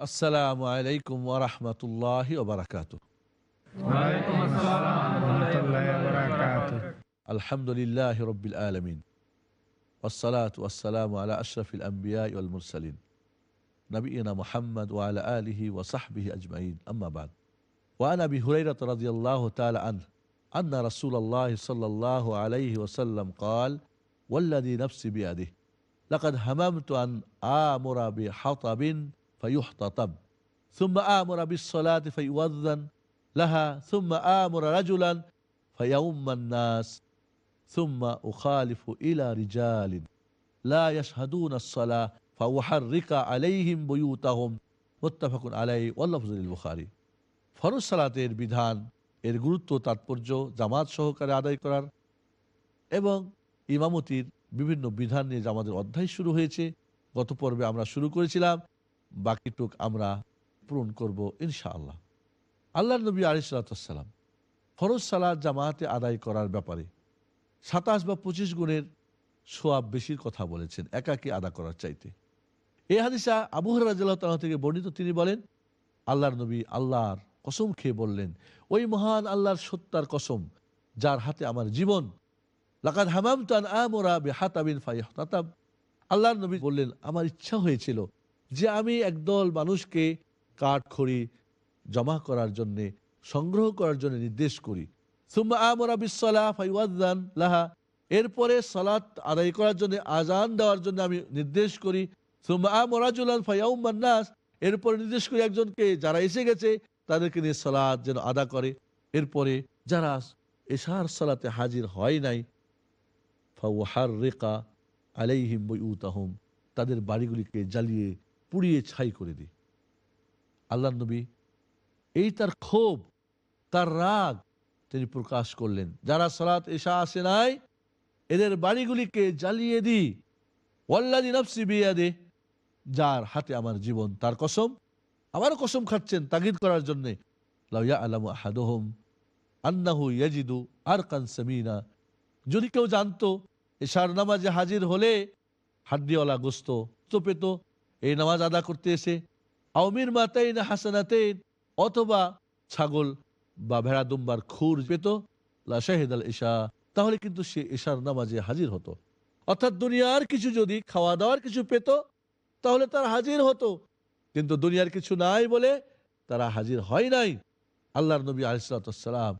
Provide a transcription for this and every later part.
السلام عليكم ورحمة الله وبركاته. وعليكم السلام ورحمة الله وبركاته. الحمد لله رب العالمين. والصلاة والسلام على أشرف الأنبياء والمرسلين. نبينا محمد وعلى آله وصحبه أجمعين. أما بعد. وعن أبي هريرة رضي الله تعالى عنه أن رسول الله صلى الله عليه وسلم قال والذي نفسي بيده لقد هممت أن آمر بحطب فيحتطب ثم آمر بالصلاة فيؤذن لها ثم آمر رجلا فيوم الناس ثم أخالف إلى رجال لا يشهدون الصلاة فأحرك عليهم بيوتهم متفق عليه واللفظ للبخاري ফরজ সালাতের বিধান এর গুরুত্ব তাৎপর্য জামাত সহকারে আদায় করার এবং ইমামতির বিভিন্ন বিধান নিয়ে যে আমাদের অধ্যায় শুরু হয়েছে গত পর্বে আমরা শুরু করেছিলাম বাকিটুক আমরা পূরণ করব ইনশাআল্লাহ। আল্লাহ নবী আলিসাল্লাম ফরজ সালাত জামাতে আদায় করার ব্যাপারে সাতাশ বা পঁচিশ গুণের সোয়াব বেশির কথা বলেছেন, একাকে আদা করার চাইতে। এই হাদিসা আবু রাজ্লাহ থেকে বর্ণিত, তিনি বলেন, আল্লাহর নবী আল্লাহর কসম খেয়ে বললেন, ওই মহান আল্লাহর সত্যার কসম, যার হাতে আমার জীবন, লাকাদ হামাম তান আমরা বেহাতাবিন ফাইহতাতাব। আল্লাহর নবী বললেন, আমার ইচ্ছা হয়েছিল যে আমি একদল মানুষকে কাঠ খড়ি জমা করার জন্যে, সংগ্রহ করার জন্য নির্দেশ করি। লাহা। এরপরে সালাত আদায় করার জন্য আজান দেওয়ার জন্য আমি নির্দেশ করি। সুম্মা এরপরে নির্দেশ করি একজনকে, যারা এসে গেছে, তাদেরকে নিয়ে সালাদ যেন আদা করে। এরপরে যারা এশার সালাতে হাজির হয় নাই ফাউহার রেকা আলাইহিম বইউতাহম, তাদের বাড়িগুলিকে জ্বালিয়ে পুড়িয়ে ছাই করে দিই। আল্লাহ নবী এই তার ক্ষোভ, তার রাগ তিনি প্রকাশ করলেন। যারা সালাত এশা আসে নাই, এদের বাড়িগুলিকে জ্বালিয়ে দিই। ওয়াল্লাদি নফসি বিয়াদে, যার হাতে আমার জীবন, তার কসম আবারও কসম খাচ্ছেন তাগিদ করার জন্যে। ইয়াজিদু আর যদি কেউ জানতো, এশার নামাজে হাজির হলে হাড্ডিওয়ালা গোস্ত তো পেত এই নামাজ আদা করতে এসে আউমির মাতাইন হাসানাতেন অথবা ছাগল বা ভেড়া দুম্বার খুর পেত, লা শাহিদ আল ইশা, তাহলে কিন্তু সে এশার নামাজে হাজির হতো। অর্থাৎ দুনিয়ার কিছু যদি খাওয়া দাওয়ার কিছু পেত, তাহলে তার হাজির হতো। কিন্তু দুনিয়ার কিছু নাই বলে তারা হাজির হয় নাই। আল্লাহর নবী আলিসালাম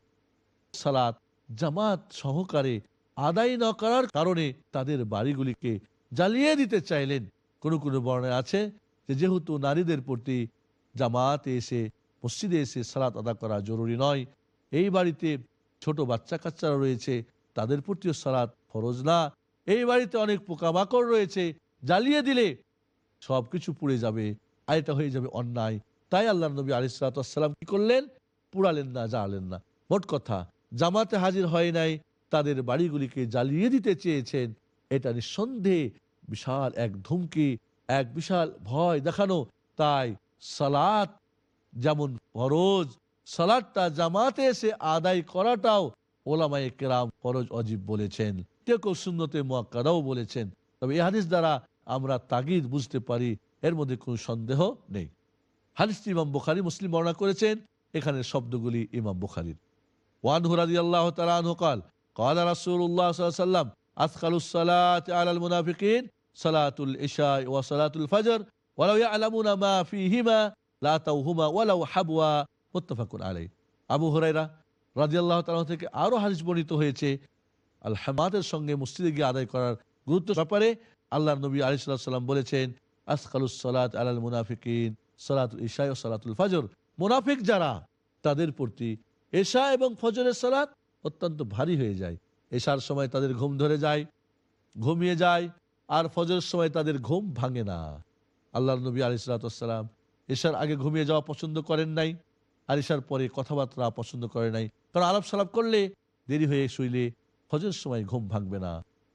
সালাত জামাত সহকারে আদায় না করার কারণে তাদের বাড়িগুলিকে জ্বালিয়ে দিতে চাইলেন। কোনো কোনো বর্ণে আছে যে যেহেতু নারীদের প্রতি জামাতে এসে, মসজিদে এসে সালাত আদা করা জরুরি নয়, এই বাড়িতে ছোট বাচ্চা কাচ্চারা রয়েছে, তাদের প্রতিও সালাত ফরজ না। এই বাড়িতে অনেক পোকামাকড় রয়েছে, জ্বালিয়ে দিলে সব কিছু পুড়ে যাবে আর এটা হয়ে যাবে অন্যায়। তাই আল্লাহ নবী আলিসাল্লাম কি করলেন? পুড়ালেন না জ্বালেন না। মোট কথা, জামাতে হাজির হয় নাই, তাদের বাড়িগুলিকে জ্বালিয়ে দিতে চেয়েছেন, এটা নিঃসন্দেহে বিশাল এক ধুমকি, এক বিশাল ভয় দেখানো। তাই সালাত যেমন ফরজ সালাদটা জামাতে এসে আদায় করাটাও ওলামাই কেরাম ফরজ অজীব বলেছেন। কেউ কেউ সুন্নতে মোয়াক্কারাও বলেছেন। তবে এই হাদিস দ্বারা আমরা তাগিদ বুঝতে পারি, এর মধ্যে কোনো সন্দেহ নেই। হাদিসটি ইমাম বুখারি, মুসলিম বর্ণনা করেছেন। এখানে শব্দগুলি ইমাম বুখারির। ওয়ানহুরাদি আল্লাহ তালা আনহকাল কালা রাসুল্লাহ সাল্লাম আসকালুসালাত আলাল মুনাফিকিন, সালাতুল ইশা ওয়া সালাতুল ফজর, ওয়ালাউ ইয়ালামুনা মা ফিহিমা, লা তাউহুমা ওয়ালাউ হাবওয়া, মুত্তাফাকুন আলাইহি। আবু হুরায়রা রাদিয়াল্লাহু তাআলা থেকে আরও হাদিস বর্ণিত হয়েছে, আল হামাদের সঙ্গে মসজিদে গিয়ে আদায় করার গুরুত্ব ব্যাপারে আল্লাহ নবী আলাইহিস সালাম বলেছেন আসকালুস সালাত আলাল মুনাফিকিন, সালাতুল ইশা ও সালাতুল ফাজর। মুনাফিক যারা, তাদের প্রতি এশা এবং ফজরের সালাত অত্যন্ত ভারী হয়ে যায়। এশার সময় তাদের ঘুম ধরে যায়, ঘুমিয়ে যায়, আর ফজরের সময় তাদের ঘুম ভাঙে না। আল্লাহর নবী আলি সালাতাম এশার আগে ঘুমিয়ে যাওয়া পছন্দ করেন নাই, আর এশার পরে কথাবার্তা পছন্দ করে নাই। কারণ আলাপ সালাপ করলে দেরি হয়ে শুইলে ফজরের সময় ঘুম ভাঙবে না।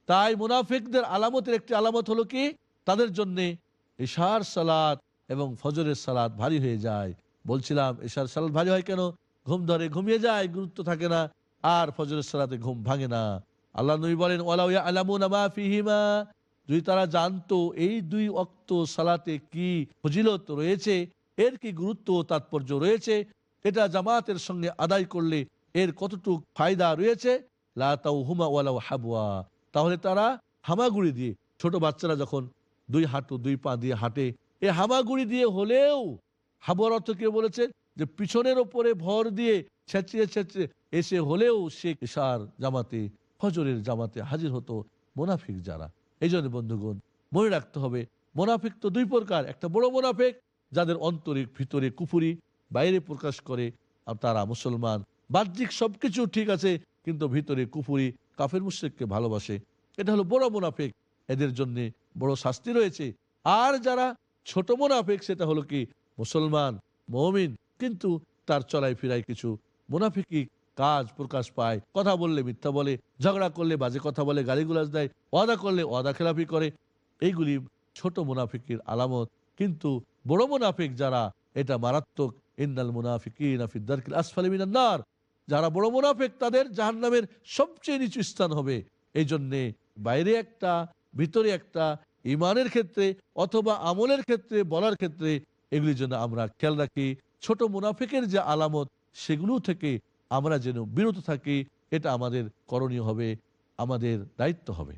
তাই মুনাফিকদের আলামতের একটি আলামত হলো কি? তাদের জন্যে এশার সালাত এবং ফজরের সালাত ভারী হয়ে যায়। বলছিলাম, এশার সালাত ভারী হয় কেন? ঘুম ধরে ঘুমিয়ে যায়, গুরুত্ব থাকে না। আর ফজরের সালাতে ঘুম ভাঙে না। আল্লাহ নবী বলেন ফিহিমা? যদি তারা জানতো এই দুই অক্ত সালাতে কি ফজিলত রয়েছে, এর কি গুরুত্ব তাৎপর্য রয়েছে, এটা জামাতের সঙ্গে আদায় করলে এর কতটুক ফায়দা রয়েছে? হাবুয়া তাহলে তারা হামাগুড়ি দিয়ে, ছোট বাচ্চারা যখন দুই হাঁটু, দুই পা দিয়ে হাঁটে, এ হামাগুড়ি দিয়ে হলেও হাবুয়ার অর্থ কে বলেছে? যে পিছনের ওপরে ভর দিয়ে ছেঁচিয়ে ছেঁচিয়ে এসে হলেও সে ইশার জামাতে, ফজরের জামাতে হাজির হতো মোনাফিক যারা। এই জন্য বন্ধুগণ, মনে রাখতে হবে, মোনাফিক তো দুই প্রকার। একটা বড় মোনাফিক, যাদের অন্তরিক ভিতরে কুফুরি, বাইরে প্রকাশ করে, আর তারা মুসলমান। বাহ্যিক সবকিছু ঠিক আছে, কিন্তু ভিতরে কুফুরি, কাফের মুশ্রিককে ভালোবাসে। এটা হলো বড় মুনাফিক। এদের জন্য বড় শাস্তি রয়েছে। আর যারা ছোট মুনাফিক, সেটা হলো কি? মুসলমান, মমিন, কিন্তু তার চলাই ফিরায় কিছু মুনাফিকি কাজ প্রকাশ পায়। কথা বললে মিথ্যা বলে, ঝগড়া করলে বাজে কথা বলে, গালিগুলাজ দেয়, ওয়াদা করলে ওয়াদা খেলাফি করে। এইগুলি ছোট মুনাফিকের আলামত। কিন্তু বড় মুনাফিক যারা, এটা মারাত্মক। ইন্নাল মুনাফিকিন ফিদ্দারকিল আসফালি মিনান নার। যারা বড় মুনাফিক, তাদের জাহান্নামের সবচেয়ে নিচু স্থান হবে। এই জন্যে বাইরে একটা, ভিতরে একটা ইমানের ক্ষেত্রে অথবা আমলের ক্ষেত্রে, বলার ক্ষেত্রে এগুলির জন্য আমরা খেয়াল রাখি। ছোট মুনাফিকের যে আলামত সেগুলো থেকে আমরা যেন বিরত থাকি এটা আমাদের করণীয় হবে আমাদের দায়িত্ব হবে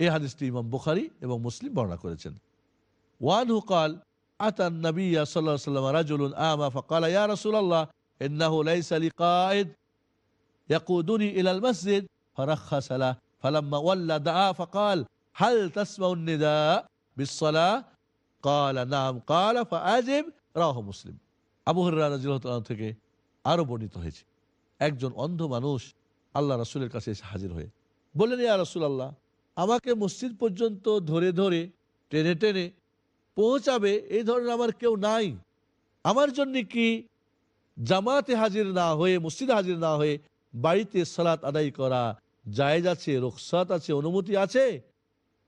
এই হাদিসটি ইমাম বুখারি এবং মুসলিম বর্ণনা করেছেন ওয়ানহু কাল أتى النبي صلى الله عليه وسلم رجل آمى فقال يا رسول الله إنه ليس لي قائد يقودني إلى المسجد فرخص له فلما ولى دعا فقال هل تسمع النداء بالصلاة قال نعم قال فأجب রাহ মুসলিম আবু হরিরা রাজিল্লাহ থেকে আরও বর্ণিত হয়েছে। একজন অন্ধ মানুষ আল্লাহ রাসুলের কাছে এসে হাজির হয়ে, বললেন, ইয়া রাসুল আল্লাহ আমাকে মসজিদ পর্যন্ত ধরে ধরে, টেনে টেনে পৌঁছাবে এই ধরনের আমার কেউ নাই। আমার জন্য কি জামাতে হাজির না হয়ে, মসজিদে হাজির না হয়ে বাড়িতে সালাত আদায় করা জায়েজ আছে রোকসাত আছে, অনুমতি আছে?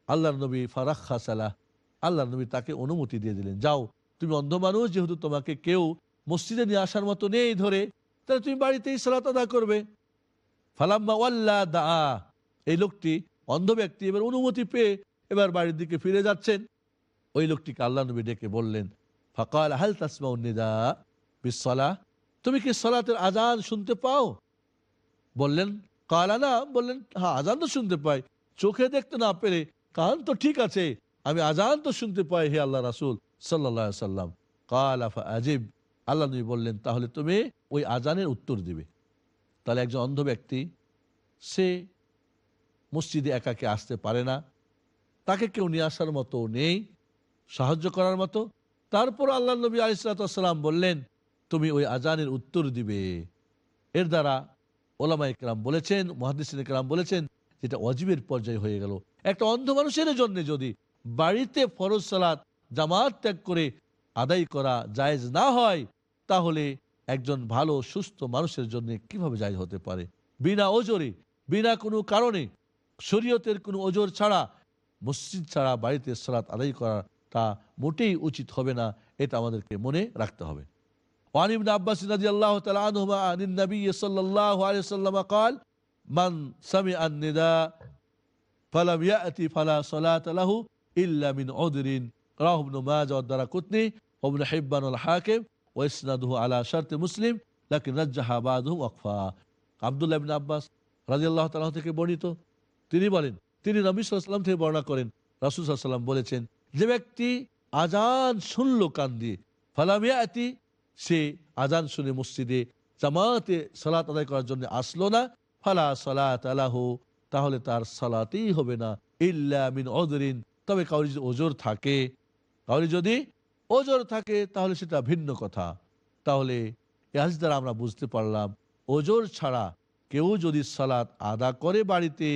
আল্লাহ নবী ফারাক্ষা সালাহ আল্লাহ নবী তাকে অনুমতি দিয়ে দিলেন, যাও, তুমি অন্ধ মানুষ, যেহেতু তোমাকে কেউ মসজিদে নিয়ে আসার মতো নেই ধরে, তাহলে তুমি বাড়িতেই সালাত আদা করবে। ফালাম্মা ওয়াল্লা দা এই লোকটি অন্ধ ব্যক্তি, এবার অনুমতি পেয়ে এবার বাড়ির দিকে ফিরে যাচ্ছেন। ওই লোকটিকে আল্লাহ নবী ডেকে বললেন, ফকাল হাল তাসমা নিদা বিসলা তুমি কি সলাতের আজান শুনতে পাও? বললেন, কালা না। বললেন হ্যাঁ আজান তো শুনতে পাই। চোখে দেখতে না পেরে কান তো ঠিক আছে, আমি আজান তো শুনতে পাই, হে আল্লাহ রাসুল সাল্লা সাল্লাম কালাফা আজিব আল্লাহ নবী বললেন, তাহলে তুমি ওই আজানের উত্তর দিবে। তাহলে একজন অন্ধ ব্যক্তি, সে মসজিদে একাকে আসতে পারে না। তাকে কেউ নিয়ে আসার মতো নেই, সাহায্য করার মতো। তারপর আল্লাহ নবী আলিসাল্লাম বললেন, তুমি ওই আজানের উত্তর দিবে। এর দ্বারা ওলামা ইকরাম বলেছেন মহাদিসিন ইকরাম বলেছেন, যেটা অজীবের পর্যায়ে হয়ে গেল। একটা অন্ধ মানুষের জন্য যদি বাড়িতে ফরজ সালাত, জামাত ত্যাগ করে আদায় করা জায়েজ না হয়, তাহলে একজন ভালো, সুস্থ মানুষের জন্য কীভাবে জায়জ হতে পারে? বিনা ওজরে, বিনা কোনো কারণে, শরীয়তের কোনো ওজোর ছাড়া, মসজিদ ছাড়া, বাড়িতে সলাৎ আদায় করাটা মোটেই উচিত হবে না, এটা আমাদেরকে মনে রাখতে হবে। ওয়ানিবিন আব্বাস নদী আল্লাহ তালুমা আনিন নবী সাল্লাহ আলিয়াল্লাম কাল, মান সামি আন্নিদা ফালাম ফালা সলাত আলাহু ইল্লা মিন ওদরিন রাহুবনু দ্বারা কুতনি হাকিম আলা শর্তে মুসলিম আবদুল্লাহ থেকে বর্ণিত। তিনি বলেন, তিনি থেকে বর্ণনা করেন বলেছেন, যে ব্যক্তি আজান শুনল কান দিয়ে ফালামিয়াতি সে আজান শুনে মসজিদে জামাতে সালাত আদায় করার জন্য আসলো না, ফালা সালাত আলাহ, তাহলে তার সালাতেই হবে না, ইল্লা মিন তবে কাউরি যদি ওজোর থাকে। কাউরি যদি ওজোর থাকে, তাহলে সেটা ভিন্ন কথা। তাহলে এ হাদিস দ্বারা আমরা বুঝতে পারলাম, ওজোর ছাড়া কেউ যদি সালাত আদা করে বাড়িতে,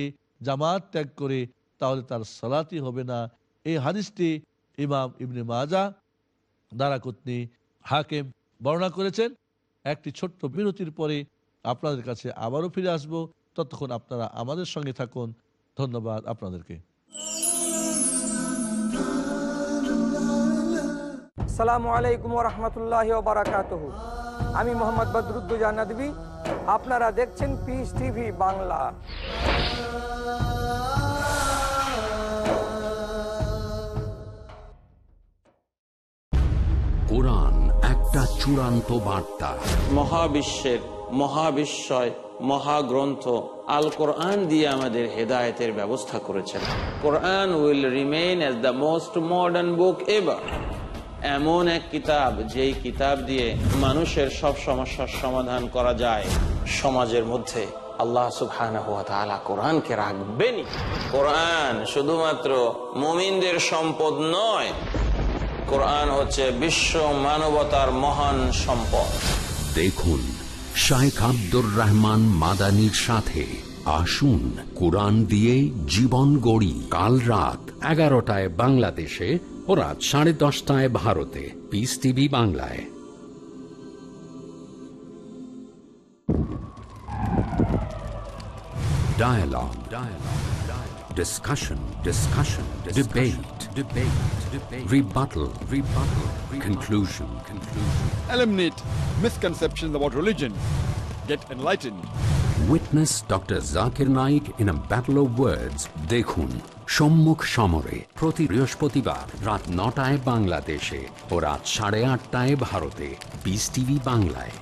জামাত ত্যাগ করে, তাহলে তার সালাতই হবে না। এই হাদিসটি ইমাম ইবনে মাজা দ্বারা দারাকুতনি হাকেম বর্ণনা করেছেন। একটি ছোট্ট বিরতির পরে আপনাদের কাছে আবারও ফিরে আসব। ততক্ষণ আপনারা আমাদের সঙ্গে থাকুন। ধন্যবাদ আপনাদেরকে। আসসালামু আলাইকুম রহমতুল্লাহ বারাকাত আমি মোহাম্মদ বদরুদ্দুজা নদী আপনারা দেখছেন পিস টিভি বাংলা। কোরআন একটা চূড়ান্ত বার্তা। মহাবিশ্বের মহাবিশ্বয় মহাগ্রন্থ আল কোরআন দিয়ে আমাদের হেদায়েতের ব্যবস্থা করেছেন। Quran will remain as the most modern book ever. এমন এক কিতাব, যেই কিতাব দিয়ে মানুষের সব সমস্যার সমাধান করা যায় সমাজের মধ্যে। আল্লাহ সুবহানাহু ওয়া কোরআন শুধুমাত্র মুমিনদের সম্পদ নয়, কোরআন হচ্ছে বিশ্ব মানবতার মহান সম্পদ। দেখুন শাইখ আব্দুর রহমান মাদানির সাথে আসুন কোরআন দিয়ে জীবন গড়ি। কাল রাত এগারোটায় বাংলাদেশে ও রাত সাড়ে দশটায় ভারতে পিস টিভি বাংলায় Dialogue. Dialogue. Dialogue. Discussion. Discussion. Debate. Debate. Debate. Rebuttal. Rebuttal. Conclusion. Conclusion. eliminate misconceptions about religion, get enlightened. Witness doctor Zakir Naik in a battle of words দেখুন সম্মুখ সমরে প্রতি বৃহস্পতিবার রাত নটায় বাংলাদেশে ও রাত সাড়ে আটটায় ভারতে বিস টিভি বাংলায়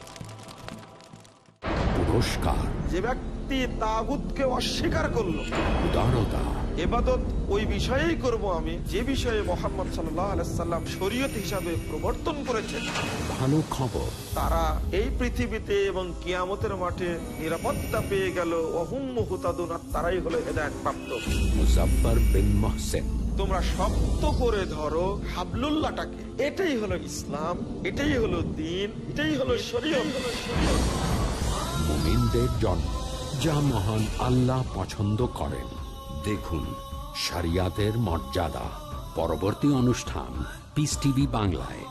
পুরস্কার যে ব্যক্তি তাগুতকে অস্বীকার করল উদারতা এবাদত ওই বিষয়েই করব আমি যে বিষয়ে মোহাম্মদ সাল্লাহ আলাইসাল্লাম শরীয়ত হিসাবে প্রবর্তন করেছেন। ভালো খবর। তারা এই পৃথিবীতে এবং কিয়ামতের মাঠে নিরাপত্তা পেয়ে গেল। অহুম হুতাদুন তারাই হলো হেদায়ত প্রাপ্ত। মুজফার বিন মহসেন। তোমরা শক্ত করে ধরো হাবলুল্লাহটাকে। এটাই হলো ইসলাম এটাই হলো দিন এটাই হলো শরীয়ত। মুমিনদের জন্ম যা মহান আল্লাহ পছন্দ করেন। দেখুন শরিয়াতের মর্যাদা। পরবর্তী অনুষ্ঠান পিস টিভি বাংলায়।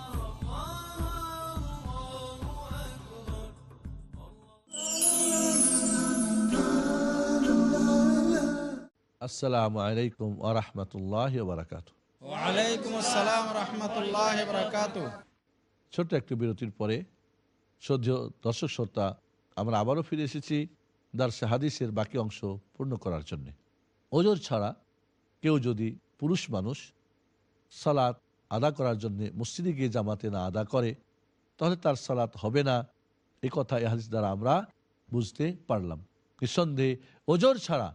আসসালামু আলাইকুম আরহামতুল্লাহ বারাকাত। ওয়ালাইকুম আসসালাম রহমতুল্লাহ বরকাত। ছোট্ট একটু বিরতির পরে সদ্য দর্শক শ্রোতা আমরা আবারও ফিরে এসেছি দার্সে হাদিসের বাকি অংশ পূর্ণ করার জন্যে। ওজোর ছাড়া কেউ যদি পুরুষ মানুষ সালাত আদা করার জন্য মসজিদে গিয়ে জামাতে না আদা করে, তাহলে তার সালাত হবে না। এ কথা এ হাদিস দ্বারা আমরা বুঝতে পারলাম। নিঃসন্দেহে ওজোর ছাড়া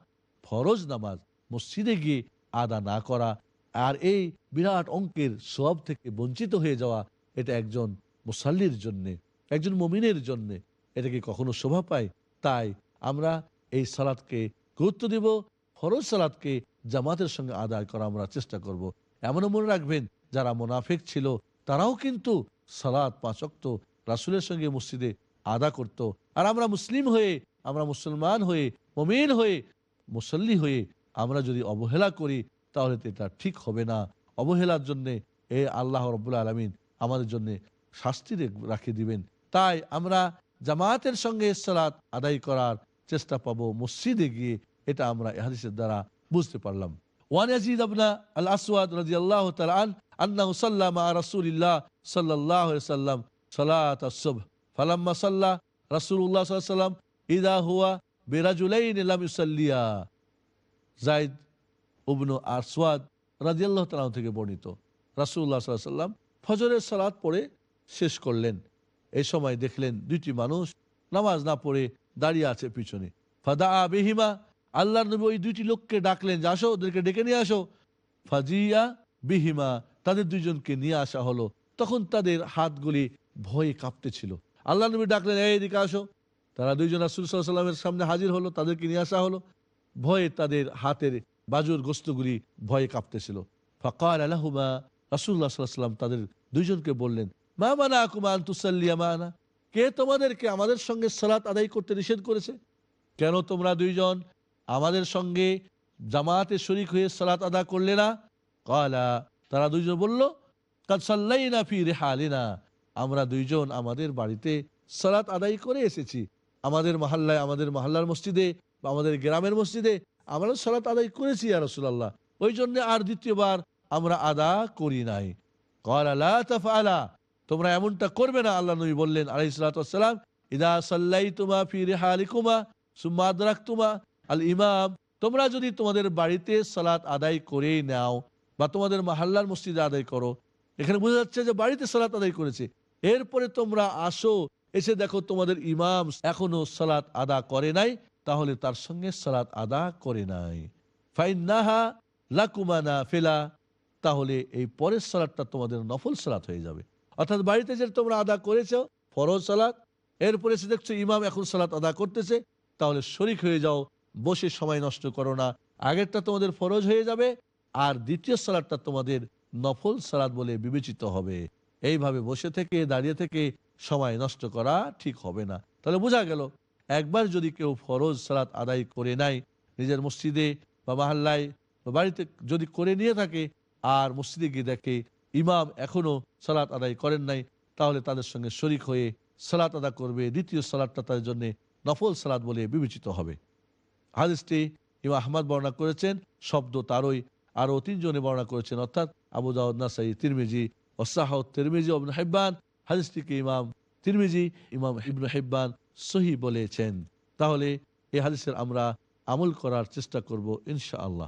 ফরজ নামাজ মসজিদে গিয়ে আদা না করা আর এই বিরাট অঙ্কের সব থেকে বঞ্চিত হয়ে যাওয়া, এটা একজন মুসাল্লির জন্যে, একজন মমিনের জন্যে, এটা কি কখনো শোভা পায়? তাই আমরা এই সালাদকে গুরুত্ব দেব ফরজ সালাদকে জামাতের সঙ্গে আদায় করা আমরা চেষ্টা করব। এমনও মনে রাখবেন, যারা মোনাফেক ছিল, তারাও কিন্তু সালাদ পাঁচক্ত রাসুলের সঙ্গে মসজিদে আদা করত। আর আমরা মুসলিম হয়ে, আমরা মুসলমান হয়ে, মমিন হয়ে, মুসল্লি হয়ে আমরা যদি অবহেলা করি, তাহলে তো এটা ঠিক হবে না অবহেলার জন্যে এ আল্লাহ রব্বুল আলমিন আমাদের জন্যে শাস্তি রে- রাখে দিবেন তাই আমরা জামাতের সঙ্গে সালাত আদায় করার চেষ্টা পাবো মসজিদে গিয়ে এটা আমরা হাদিসের দ্বারা বুঝতে পারলাম। থেকে বর্ণিত। আলাইহি সাল্লাম ফজরের সালাত পড়ে শেষ করলেন। এই সময় দেখলেন দুইটি মানুষ নামাজ না পড়ে দাঁড়িয়ে আছে পিছনে। ফাদা বেহিমা আল্লাহ নবী ওই দুইটি লোককে ডাকলেন যে, আসো, ওদেরকে ডেকে নিয়ে আসো। ফাজিয়া বিহিমা, তাদের দুইজনকে নিয়ে আসা হলো। তখন তাদের হাতগুলি ভয়ে কাঁপতেছিল আল্লাহ নবী ডাকলেন, এই এদিকে আসো। তারা দুইজন রাসুল সাল্লামের সামনে হাজির হলো, তাদেরকে নিয়ে আসা হলো। ভয়ে তাদের হাতের বাজুর গোস্তগুলি ভয়ে কাঁপতেছিল ফকাল আলাহুমা রাসুল্লাহ সাল্লাম তাদের দুইজনকে বললেন, মা মানা আকুমা আন্তুসাল্লিয়া কে তোমাদেরকে আমাদের সঙ্গে সালাত আদায় করতে নিষেধ করেছে? কেন তোমরা দুইজন আমাদের সঙ্গে জামাতে শরিক হয়ে সালাত আদা করলে না? কলা, তারা দুইজন বলল, কাদ সাল্লাই না ফি রেহালিনা। আমরা দুইজন আমাদের বাড়িতে সালাত আদায় করে এসেছি। আমাদের মহল্লায়, আমাদের মহল্লার মসজিদে বা আমাদের গ্রামের মসজিদে আমরা সালাত আদায় করেছি আর রসুল্লাহ ওই জন্য আর দ্বিতীয়বার আমরা আদা করি নাই। কলা তাফআলা, তোমরা এমনটা করবে না, আল্লাহ নবী বললেন, আলাইহিস সালাম, ইদা সাল্লাইতুমা ফি রিহালিকুমা, সুম্মা আদরাকতুমা। আল ইমাম তোমরা যদি তোমাদের বাড়িতে সালাত আদায় করেই নাও বা তোমাদের মাহাল্লার মসজিদে আদায় করো, এখানে বোঝা যাচ্ছে যে বাড়িতে সালাত আদায় করেছে। এরপরে তোমরা আসো, এসে দেখো তোমাদের ইমাম এখনও সালাত আদা করে নাই, তাহলে তার সঙ্গে সালাত আদা করে নাই। ফাইন ফাইনাহা লাকুমানা ফেলা, তাহলে এই পরের সালাদটা তোমাদের নফল সালাত হয়ে যাবে। অর্থাৎ বাড়িতে যে তোমরা আদা করেছ, ফরজ সালাত, এরপরে এসে দেখছ ইমাম এখন সালাত আদা করতেছে, তাহলে শরিক হয়ে যাও বসে সময় নষ্ট করো না। আগেরটা তোমাদের ফরজ হয়ে যাবে, আর দ্বিতীয় সালাদটা তোমাদের নফল সালাদ বলে বিবেচিত হবে। এইভাবে বসে থেকে, দাঁড়িয়ে থেকে সময় নষ্ট করা ঠিক হবে না। তাহলে বোঝা গেল, একবার যদি কেউ ফরজ সালাত আদায় করে নাই নিজের মসজিদে বা মাহাল্লায় বা বাড়িতে যদি করে নিয়ে থাকে, আর মসজিদে গিয়ে দেখে ইমাম এখনও সালাত আদায় করেন নাই, তাহলে তাদের সঙ্গে শরিক হয়ে সালাত আদা করবে। দ্বিতীয় সালাদটা তাদের জন্য নফল সালাদ বলে বিবেচিত হবে। হাদিসটি ইমা আহমদ বর্ণনা করেছেন শব্দ তারই আরও তিনজনে বর্ণনা করেছেন অর্থাৎ আবু দাউদ নাসাই তিরমিজি ওসাহ তিরমিজি অবন হেব্বান হাদিসটিকে ইমাম তিরমিজি ইমাম ইবনু হেব্বান সহি বলেছেন তাহলে এই হাদিসের আমরা আমল করার চেষ্টা করব ইনশাআল্লাহ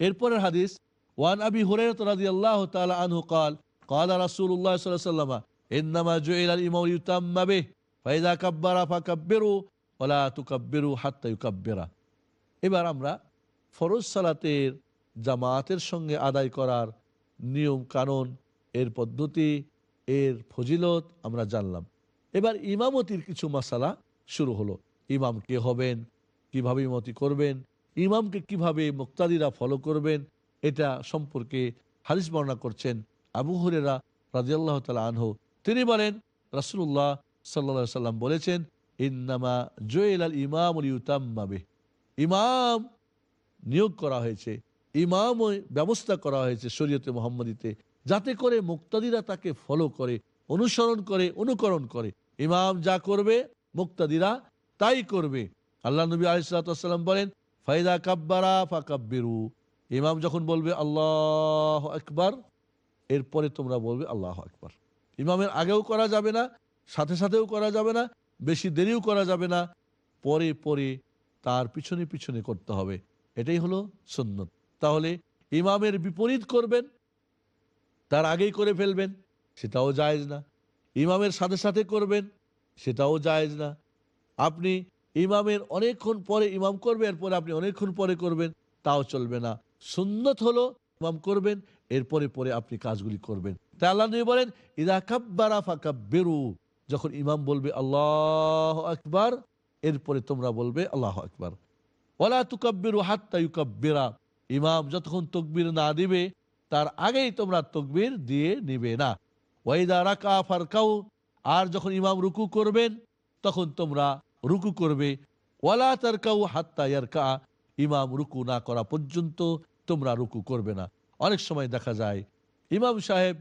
এরপরের হাদিস ওয়ান আবি হুরায়রা রাদিয়াল্লাহু তাআলা আনহু قال قال رسول الله صلى الله عليه وسلم انما جعل الامام يتم به فاذا كبر فكبروا ولا تكبروا حتى يكبر এবার আমরা ফরজ সালাতের জামাতের সঙ্গে আদায় করার নিয়ম কানুন, এর পদ্ধতি, এর ফজিলত আমরা জানলাম। এবার ইমামতির কিছু মশালা শুরু হলো। ইমাম কে হবেন, কীভাবে ইমামতি করবেন, ইমামকে কীভাবে মুক্তাদিরা ফলো করবেন, এটা সম্পর্কে হাদিস বর্ণনা করছেন আবু হুরেরা রাজিয়াল্লাহ তালা আনহু। তিনি বলেন রাসুল্লাহ সাল্লা সাল্লাম বলেছেন, ইন্নামা জোয়েল আল ইমাম ইউতাম্মাবে ইমাম নিয়োগ করা হয়েছে, ইমাম ব্যবস্থা করা হয়েছে শরীয়তে মোহাম্মদীতে যাতে করে মুক্তাদিরা তাকে ফলো করে, অনুসরণ করে, অনুকরণ করে। ইমাম যা করবে, মুক্তাদিরা তাই করবে। আল্লাহ নবী আলিসাল্লাম বলেন, ফাইদা কাব্বারা ফাকাব্বিরু। ইমাম যখন বলবে, আল্লাহ আকবার, এরপরে তোমরা বলবে, আল্লাহ আকবার। ইমামের আগেও করা যাবে না, সাথে সাথেও করা যাবে না, বেশি দেরিও করা যাবে না। পরে পরে তার পিছনে পিছনে করতে হবে। এটাই হলো সুন্নত। তাহলে ইমামের বিপরীত করবেন, তার আগেই করে ফেলবেন, সেটাও জায়েজ না। ইমামের সাথে সাথে করবেন, সেটাও জায়েজ না। আপনি ইমামের অনেকক্ষণ পরে ইমাম করবে এরপরে আপনি অনেকক্ষণ পরে করবেন, তাও চলবে না। সুন্নত হলো ইমাম করবেন, এরপরে পরে আপনি কাজগুলি করবেন। তাই আল্লাহ নবী বলেন, ইদা কাব্বারা ফাঁকা বেরু যখন ইমাম বলবে, আল্লাহ আকবার এরপরে তোমরা বলবে, আল্লাহ আকবার। ওলা তুকাব্বিরু হাত্তা ইমাম যতক্ষণ তকবির না দিবে, তার আগেই তোমরা তকবির দিয়ে নিবে না। ওয়াইদা রাকা ফারকাউ, আর যখন ইমাম রুকু করবেন, তখন তোমরা রুকু করবে। ওয়ালা তারকাউ হাত্তা ইয়ারকা, ইমাম রুকু না করা পর্যন্ত তোমরা রুকু করবে না। অনেক সময় দেখা যায়, ইমাম সাহেব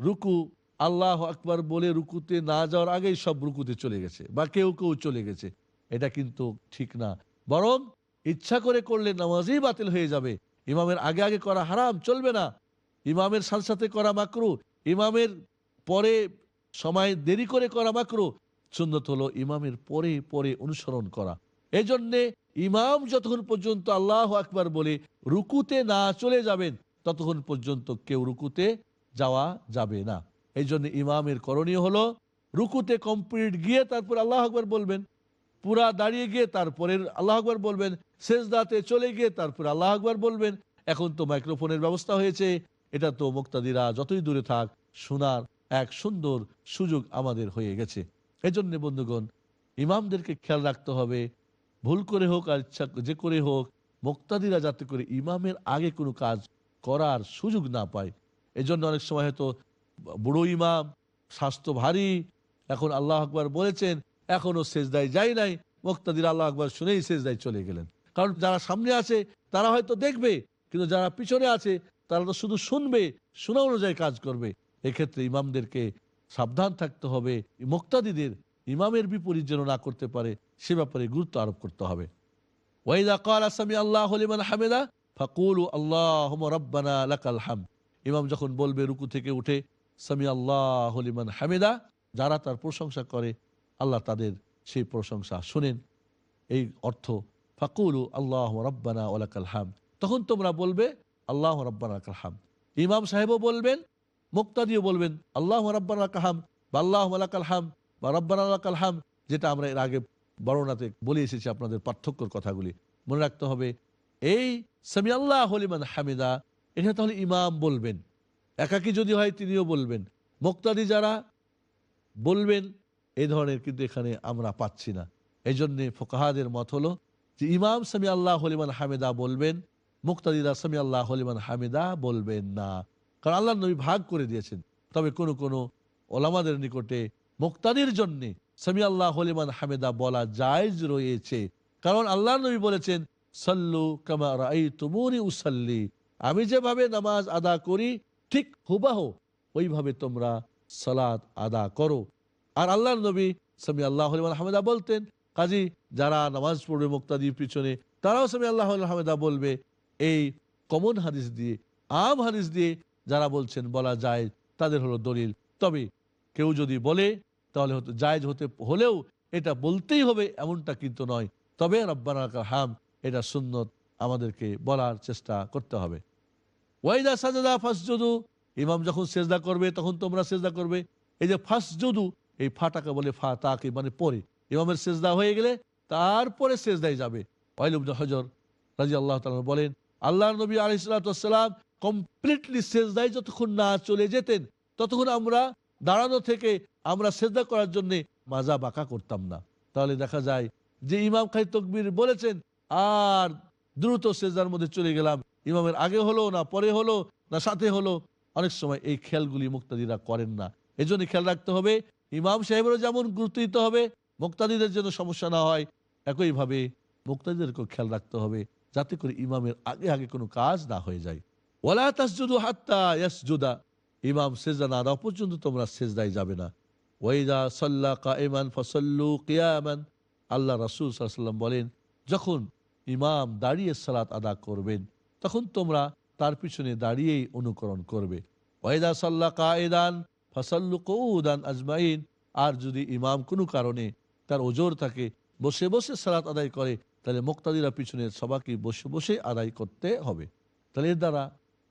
রুকু আল্লাহ আকবার বলে রুকুতে না যাওয়ার আগেই সব রুকুতে চলে গেছে বা কেউ কেউ চলে গেছে। এটা কিন্তু ঠিক না। বরং ইচ্ছা করে করলে নামাজই বাতিল হয়ে যাবে। ইমামের আগে আগে করা হারাম, চলবে না। ইমামের সাথে সাথে করা মাকরু, ইমামের পরে সময় দেরি করে করা মাকরু। সুন্নত হলো ইমামের পরে পরে অনুসরণ করা। এজন্যে ইমাম যতক্ষণ পর্যন্ত আল্লাহ আকবার বলে রুকুতে না চলে যাবেন, ততক্ষণ পর্যন্ত কেউ রুকুতে যাওয়া যাবে না। এই জন্য ইমামের করণীয় হলো রুকুতে কমপ্লিট গিয়ে তারপর আল্লাহ আকবার বলবেন। পুরা দাঁড়িয়ে গিয়ে তারপরে আল্লাহ আকবার বলবেন। শেষ দাঁতে চলে গিয়ে তারপর আল্লাহ আকবার বলবেন। এখন তো মাইক্রোফোনের ব্যবস্থা হয়েছে। এটা তো মুক্তাদিরা যতই দূরে থাক, শোনার এক সুন্দর সুযোগ আমাদের হয়ে গেছে। এজন্য বন্ধুগণ, ইমামদেরকে খেয়াল রাখতে হবে। ভুল করে হোক আর ইচ্ছা যে করে হোক, মুক্তাদিরা যাতে করে ইমামের আগে কোনো কাজ করার সুযোগ না পায়। এজন্য অনেক সময় হয়তো বুড়ো ইমাম, স্বাস্থ্য ভারী, এখন আল্লাহ আকবার বলেছেন, এখনও সেজদায় যাই নাই। মুক্তাদির আল্লাহ আকবার শুনেই সেজদায় চলে গেলেন। কারণ যারা সামনে আছে, তারা হয়তো দেখবে, কিন্তু যারা পিছনে আছে, তারা তো শুধু শুনবে, শোনা অনুযায়ী কাজ করবে। এক্ষেত্রে ইমামদেরকে সাবধান থাকতে হবে, মুক্তাদিদের ইমামের বিপরীত যেন না করতে পারে, সে ব্যাপারে গুরুত্ব আরোপ করতে হবে। আসামি আল্লাহ আল্লাহ ইমাম যখন বলবে, রুকু থেকে উঠে সামি আল্লাহ লিমান হামেদা, যারা তার প্রশংসা করে, আল্লাহ তাদের সেই প্রশংসা। শুনেন, এই অর্থ, ফাকুলু আল্লাহ রব্বানা ওলাকাল হাম তখন তোমরা বলবে, আল্লাহ রব্বানা লাকাল হাম ইমাম সাহেবও বলবেন, মুক্তাদিও বলবেন, আল্লাহ রাব্বানা কাহাম বা আল্লাহ আলাকাল হাম বা রব্বানা আলাকাল হাম যেটা আমরা এর আগে বর্ণনাতে বলে এসেছি আপনাদের পার্থক্যর কথাগুলি। মনে রাখতে হবে, এই সামি আল্লাহ হলিমান হামিদা এখানে তাহলে ইমাম বলবেন। একাকি যদি হয় তিনিও বলবেন। মুক্তাদি যারা বলবেন এই ধরনের কিন্তু এখানে আমরা পাচ্ছি না। এই জন্যে ফোকাহাদের মত হলো যে ইমাম সামি আল্লাহ হলিমান হামিদা বলবেন মুক্তাদিদা সামি আল্লাহ হলিমান হামিদা বলবেন না। কারণ আল্লাহ নবী ভাগ করে দিয়েছেন। তবে কোনো কোনো ওলামাদের নিকটে মুক্তাদির জন্যে সামি আল্লাহ হলিমান হামিদা বলা জায়জ রয়েছে। কারণ আল্লাহ নবী বলেছেন, সল্লু কামার রাই তুমুনি উসাল্লি। আমি যেভাবে নামাজ আদা করি ঠিক হুবাহ। ওইভাবে তোমরা সালাদ আদা করো। আর আল্লাহ নবী সামি আল্লাহ হামেদা বলতেন, কাজী যারা নামাজ পড়বে মুক্তাদির পিছনে, তারাও সামি আল্লাহ হামেদা বলবে, এই কমন হাদিস দিয়ে, আম হাদিস দিয়ে যারা বলছেন বলা যায় তাদের হলো দলিল। তবে কেউ যদি বলে, তাহলে হতে, জায়জ হতে, হলেও এটা বলতেই হবে এমনটা কিন্তু নয়। তবে রব্বানা হাম এটা সুন্নত আমাদেরকে বলার চেষ্টা করতে হবে। ওয়াইদা সাজদা ফাসজুদু ইমাম যখন সেজদা করবে, তখন তোমরা সেজদা করবে। এই যে ফাসজুদু এই ফাটাকে বলে ফা তাকে মানে পরে। ইমামের সেজদা হয়ে গেলে তারপরে সেজদায় যাবে। হজর রাজি আল্লাহ বলেন আল্লাহ নবী আলিসাল্লাম কমপ্লিটলি সেজদায় যতক্ষণ না চলে যেতেন, ততক্ষণ আমরা দাঁড়ানো থেকে আমরা সেজদা করার জন্য মাজা বাঁকা করতাম না। তাহলে দেখা যায় যে ইমাম খাই তকবির বলেছেন, আর দ্রুত সেজদার মধ্যে চলে গেলাম। ইমামের আগে হলো না পরে হলো না সাথে হলো। অনেক সময় এই খেয়ালগুলি মুক্তাদিরা করেন না। এই জন্য খেয়াল রাখতে হবে, ইমাম সাহেবেরও যেমন গুরুত্ব দিতে হবে, মুক্তাদিদের জন্য সমস্যা না হয়, একইভাবে মুক্তাদিদেরকেও খেয়াল রাখতে হবে যাতে করে ইমামের আগে আগে কোনো কাজ না হয়ে যায়। ওলা তাসজুদু হাত্তা ইয়াসজুদা। ইমাম সেজদা না দেওয়া পর্যন্ত তোমরা সেজদায় যাবে না। ওয়াইদা সাল্লা কাইমান ফসল্লু কিয়ামান। আল্লাহ রাসূল ওয়াসাল্লাম বলেন, যখন ইমাম দাঁড়িয়ে সালাত আদা করবেন তখন তোমরা তার পিছনে দাঁড়িয়েই অনুকরণ করবে। ওয়াইদা সাল্লা কায়দান, ফাসাল্লু কৌদান আজমাইন। আর যদি ইমাম কোনো কারণে তার ওজোর থাকে, বসে বসে সালাত আদায় করে, তাহলে মোক্তাদিরা পিছনে সবাইকে বসে বসে আদায় করতে হবে। তাহলে এর দ্বারা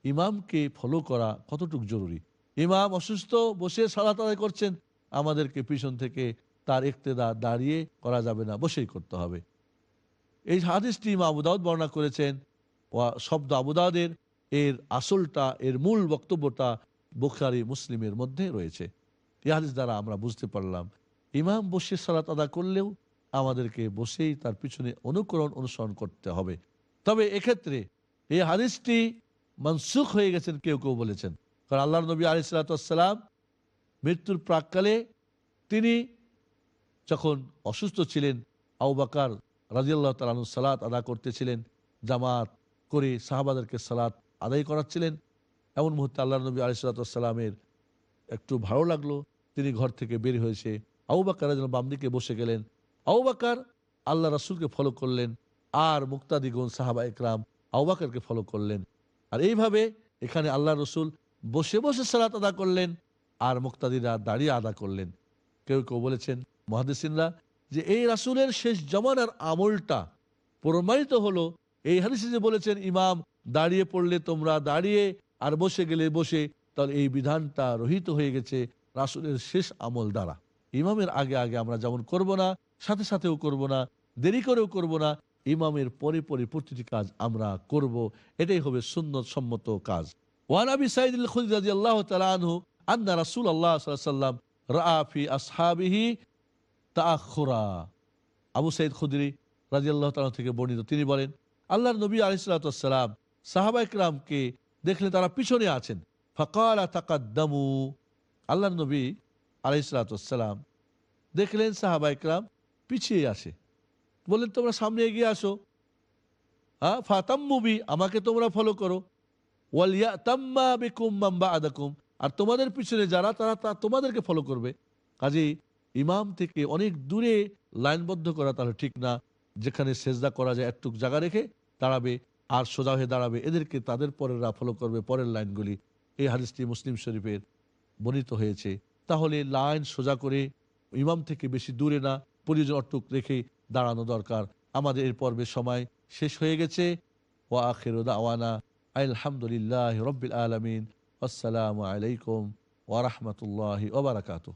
ইমামকে ফলো করা কতটুকু জরুরি? ইমাম অসুস্থ, বসে সালাত আদায় করছেন, আমাদেরকে পিছন থেকে তার একতেদা দাঁড়িয়ে করা যাবে না, বসেই করতে হবে। এই হাদিসটি ইমা আবুদাউদ বর্ণনা করেছেন শব্দ আবুদাদের এর আসলটা, এর মূল বক্তব্যটা বুখারি, মুসলিমের মধ্যে রয়েছে। এই হাদিস দ্বারা আমরা বুঝতে পারলাম, ইমাম বসে সালাত আদা করলেও আমাদেরকে বসেই তার পিছনে অনুকরণ অনুসরণ করতে হবে। তবে এক্ষেত্রে এই হাদিসটি মনসুখ হয়ে গেছেন কেউ কেউ বলেছেন। কারণ আল্লাহ নবী আলি সালাতাম মৃত্যুর প্রাককালে তিনি যখন অসুস্থ ছিলেন আউবাকার রাজিয়াল্লাহ তালু সালাত আদা করতেছিলেন জামাত করে সাহাবাদেরকে সালাত আদায় করাচ্ছিলেন। এমন মুহূর্তে আল্লাহ নবী আলিসাল্লামের একটু ভালো লাগল। তিনি ঘর থেকে বের হয়েছে। আউবাকার যেন বাম দিকে বসে গেলেন। আউবাকার আল্লাহ রাসুলকে ফলো করলেন আর মুক্তাদিগুন সাহাবা একরাম আউবাকারকে ফলো করলেন। আর এইভাবে এখানে আল্লাহ রসুল বসে বসে সালাত আদা করলেন আর মুক্তাদিরা দাঁড়িয়ে আদা করলেন। কেউ কেউ বলেছেন, মহাদিসিনরা, যে এই রাসুলের শেষ জমানার আমলটা প্রমাণিত হলো এই হাদিসে যে বলেছেন, ইমাম দাঁড়িয়ে পড়লে তোমরা দাঁড়িয়ে আর বসে গেলে বসে। তাহলে এই বিধানটা রহিত হয়ে গেছে রাসুলের শেষ আমল দ্বারা। ইমামের আগে আগে আমরা যেমন করব না, সাথে সাথেও করব না, দেরি করেও করব না, ইমামের পরে পরে প্রতিটি কাজ আমরা করব। এটাই হবে সুন্নত সম্মত কাজ। ওয়ান আবি সাইদ রাদিয়াল্লাহু তাআলা আনহু আন্না রাসূলুল্লাহ সাল্লাল্লাহু আলাইহি ওয়াসাল্লাম রাআ ফি আসহাবিহি তাআখুরা। আবু সাইদ খুদরি রাজিয়াল্লাহ তাআলা থেকে বর্ণিত, তিনি বলেন আল্লাহর নবী আলাইসালাম সাহাবা ইকরামকে দেখলে তারা পিছনে আছেন। ফকালা তাকাদ্দামু। আল্লাহর নবী আলাইসালাম দেখলেন সাহাবা ইকরাম পিছিয়ে আসে বললেন, তোমরা সামনে এগিয়ে আসো। হ্যাঁ ফাতাম্মুবি আমাকে তোমরা ফলো করো। ওয়ালিয়া তাম্মা বিকুম মাম্বা আদাকুম আর তোমাদের পিছনে যারা, তারা তা তোমাদেরকে ফলো করবে। কাজে ইমাম থেকে অনেক দূরে লাইনবদ্ধ করা তাহলে ঠিক না। যেখানে সেজদা করা যায়, একটুক জায়গা রেখে দাঁড়াবে আর সোজা হয়ে দাঁড়াবে। এদেরকে তাদের পরেররা ফলো করবে, পরের লাইনগুলি। এই হাদিসটি মুসলিম শরীফের বর্ণিত হয়েছে। তাহলে লাইন সোজা করে ইমাম থেকে বেশি দূরে না প্রয়োজন অটুক রেখে দাঁড়ানো দরকার। আমাদের এর পর্বের সময় শেষ হয়ে গেছে। ওয়া আখের আওয়ানা আলহামদুলিল্লাহ রব্বিল আলমিন। আসসালামু আলাইকুম ওরহমতুল্লাহ ওবরাকাতু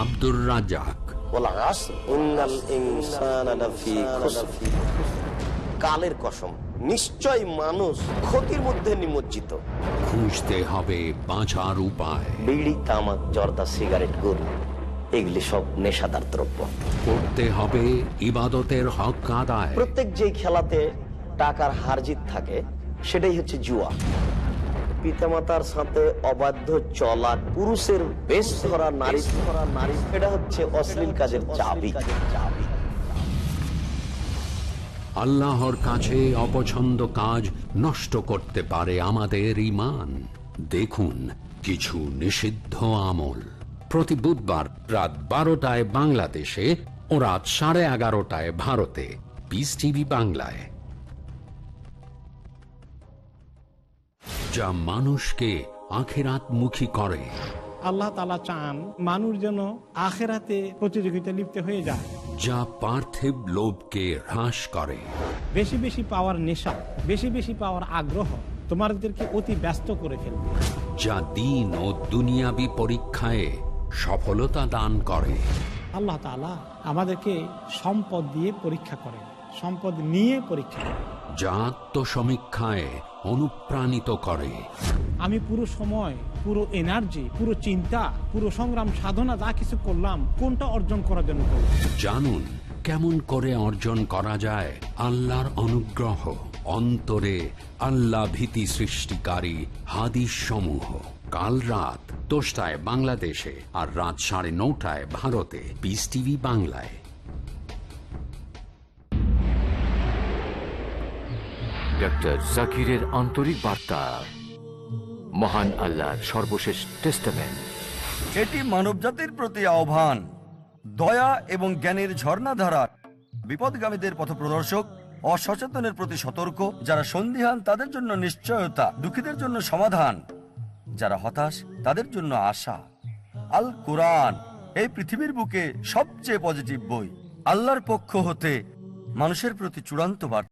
আব্দুর রাজাক কালের কসম নিশ্চয় মানুষ ক্ষতির মধ্যে নিমজ্জিত। খুঁজতে হবে বাঁচার উপায়। বিড়ি তামাক জর্দা সিগারেট গরু এগুলি সব নেশাদার দ্রব্য। করতে হবে ইবাদতের হক আদায়। প্রত্যেক যে খেলাতে টাকার হার জিত থাকে সেটাই হচ্ছে জুয়া। পিতামাতার সাথে অবাধ্য চলা পুরুষের বেশ ধরা নারী ধরা নারী। এটা হচ্ছে অশ্লীল কাজের চাবি। আল্লাহর কাছে অপছন্দ কাজ নষ্ট করতে পারে আমাদের ইমান দেখুন, কিছু নিষিদ্ধ আমল। প্রতি বুধবার রাত বারোটায় বাংলাদেশে ও রাত সাড়ে এগারোটায় ভারতে। পিস টিভি বাংলায়। যা মানুষকে আখেরাতমুখী করে। আল্লাহ তালা চান মানুষ যেন আখেরাতে প্রতিযোগিতা লিপ্ত হয়ে যায়। যা পার্থিব লোভকে হ্রাস করে। বেশি বেশি পাওয়ার নেশা বেশি বেশি পাওয়ার আগ্রহ তোমাদেরকে অতি ব্যস্ত করে ফেলবে। যা দিন ও দুনিয়াবি পরীক্ষায় সফলতা দান করে। আল্লাহ তালা আমাদেরকে সম্পদ দিয়ে পরীক্ষা করেন সম্পদ নিয়ে পরীক্ষা করেন। যা আত্মসমীক্ষায় অনুপ্রাণিত করে। আমি পুরো সময় পুরো এনার্জি পুরো চিন্তা পুরো সংগ্রাম সাধনা যা কিছু করলাম কোনটা অর্জন করার জন্য জানুন কেমন করে অর্জন করা যায় আল্লাহর অনুগ্রহ অন্তরে আল্লাহ ভীতি সৃষ্টিকারী হাদিস সমূহ কাল রাত দশটায় বাংলাদেশে আর রাত সাড়ে নটায় ভারতে। পিস টিভি বাংলায়। ডক্টর জাকিরের আন্তরিক বার্তা। মহান আল্লাহর সর্বশেষ টেস্টামেন্ট এটি মানবজাতির প্রতি আহ্বান, দয়া এবং জ্ঞানের ঝর্ণাধারা, বিপদগামীদের পথপ্রদর্শক, অসচেতনের প্রতি সতর্ক, যারা সন্দিহান তাদের জন্য নিশ্চয়তা, দুঃখীদের জন্য সমাধান, যারা হতাশ তাদের জন্য আশা। আল কোরআন, এই পৃথিবীর বুকে সবচেয়ে পজিটিভ বই। আল্লাহর পক্ষ হতে মানুষের প্রতি চূড়ান্ত বার্তা।